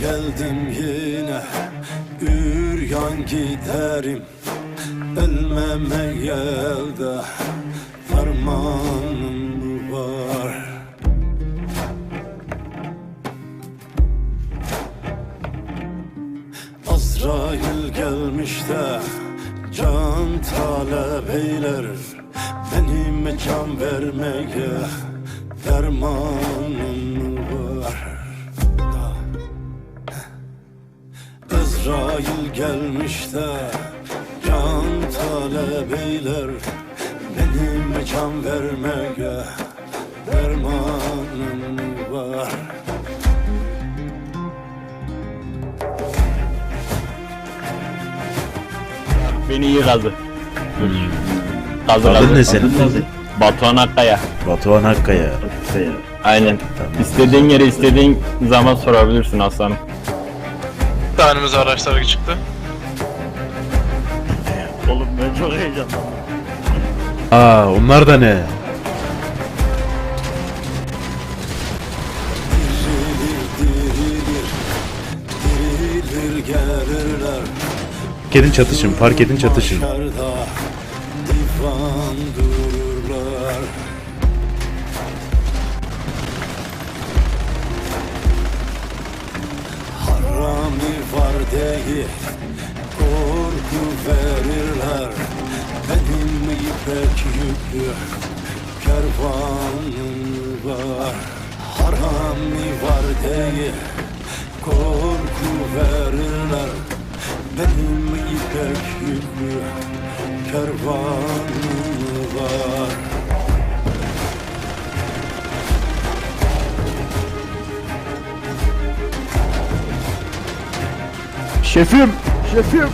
Geldim yine Üryan giderim. Ölmeme yelde Fermanım var. Azrail gelmiş de Can talep eyler. Benim can vermeye Dermanım gelmiş de Can talep eyler Benim can vermeye Dermanım var Beni iyi kazı. Kazı Adın ne senin? Batuhan Akkaya. Batuhan Akkaya. Aynen. İstediğin yere istediğin zaman sorabilirsin aslanım. Önümüze araçlar çıktı. Oğlum ben çok heyecanlandım. Aa onlar da ne? Park edin çatışın, park edin çatışın. Değil. Korku verirler. Benim ipek yüklü Kervanım var. Harami var değil. Korku verirler. Benim ipek yüklü Kervanım var Şefim! Şefim!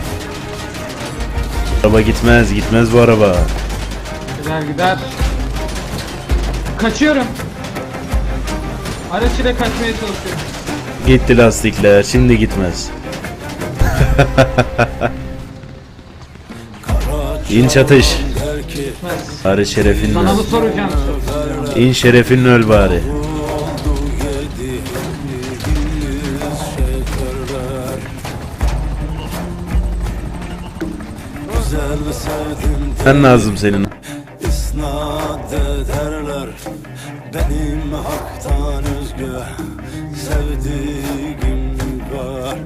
Araba gitmez, gitmez bu araba. Gider gider. Kaçıyorum. Araç ile kaçmaya çalışıyorum. Gitti lastikler, şimdi gitmez. İn çatış. Ki Bari şerefinle. Sana mı soracağım? İn şerefinle öl bari. Ben lazım senin. İsnad ederler. Benim haktan özgü sevdiğim var.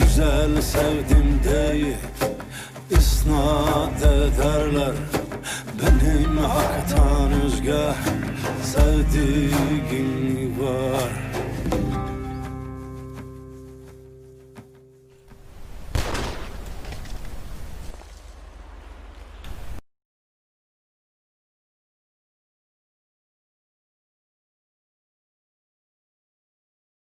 Güzel sevdim değil isnad ederler. Benim haktan özgü sevdiğim